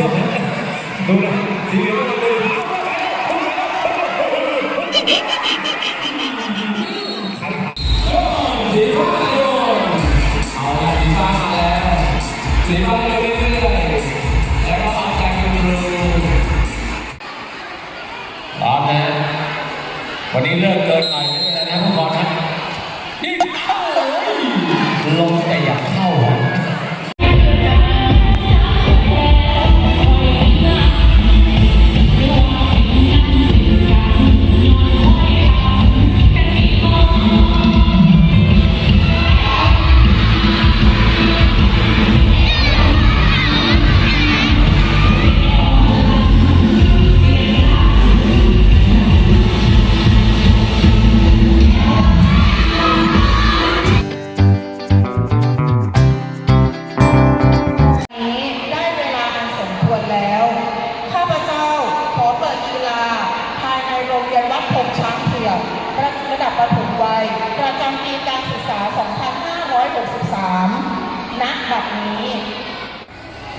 ส้มนะดูนะสีเหลืองก็เลยสีฟ้าโยนเอาละสีฟ้ามาแล้วสีฟ้าเรื่อยๆแล้วก็เอาใจกันดูตอนนะวันนี้เลิกเกินหน่อยไม่เป็นไรนะผู้กองนะนี่เ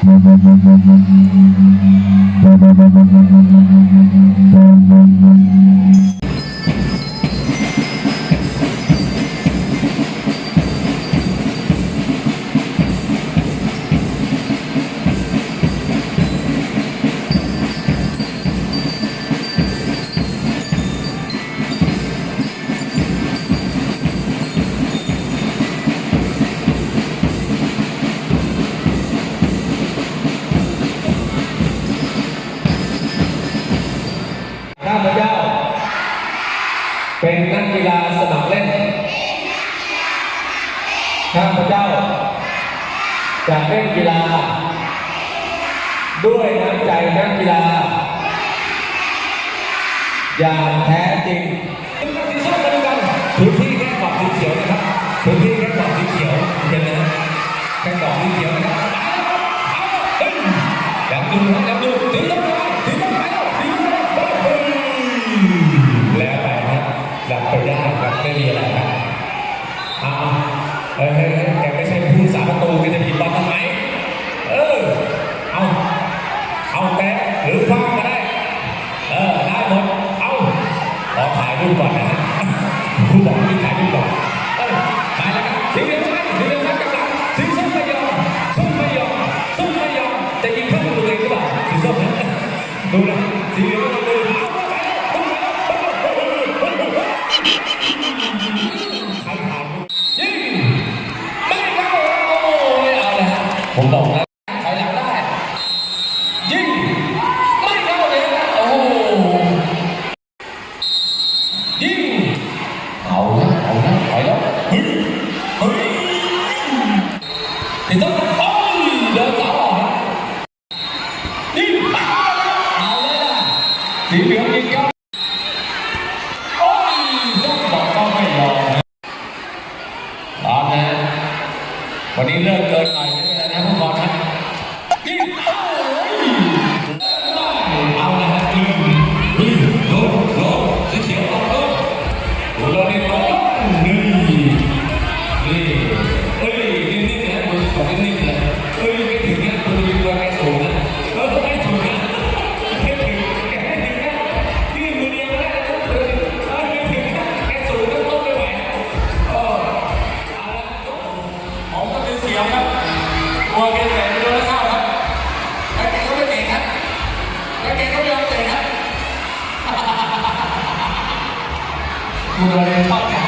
Thank you. เป็นนักกีฬาสมัครเล่นข้าพเจ้าจะเล่นกีฬา ด้วยน้ำใจนักกีฬา อย่างแท้จริงสีส้มมาดูกันพื้นที่แค่กรอบสีเขียวนะครับพื้นที่แค่กรอบสีเขียวเห็นไหมแค่กรอบสีเขียวนะครับ ฮ้ยเฮ้ยแกไม่ใช่ผู้สาประตูแกจะผิดบอลทำไมเออ เอา เอาแตะหรือคว้างก็ได้ เออ ได้หมด เอาขอถ่ายรูปก่อนนะฮะครูบอกให้ถ่ายรูปก่อนเออถ่ายแล้วครับสีเหลืองไหมสีเหลืองไหมกับหลังสีส้มไม่ยอมส้มไม่ยอมส้มไม่ยอมจะยิงเข้าประตูเองหรือเปล่าสีส้มนดูนะสีเหลืองก็มา ผมบอกแล้วถอยหลังได้ ยิง ไม่เข้าเลยนะโอ้โหยิง เอาละเอาละถอยแล้วฮึยเฮึยติดต้อโอ้ยเดินเอยิงเอาเลยนะสี่เหลืองยิงครับโอ้ยต้องบอกก็ไม่ยอมนะตามนะวันนี้เลิก Mudarei pra cá.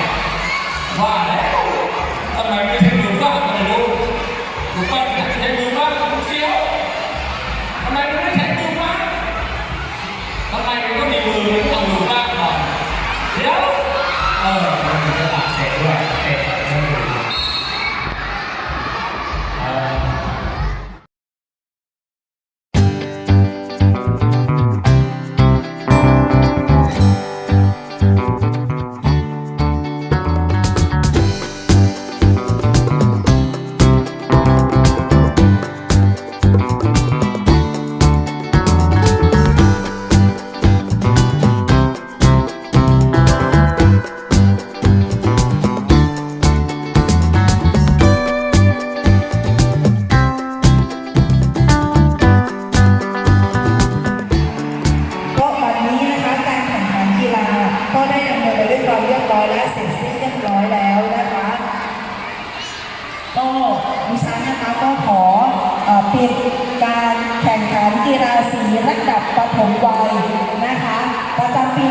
ปิดการแข่งขันกีฬาสีระดับประถมวัยนะคะ ประจำปี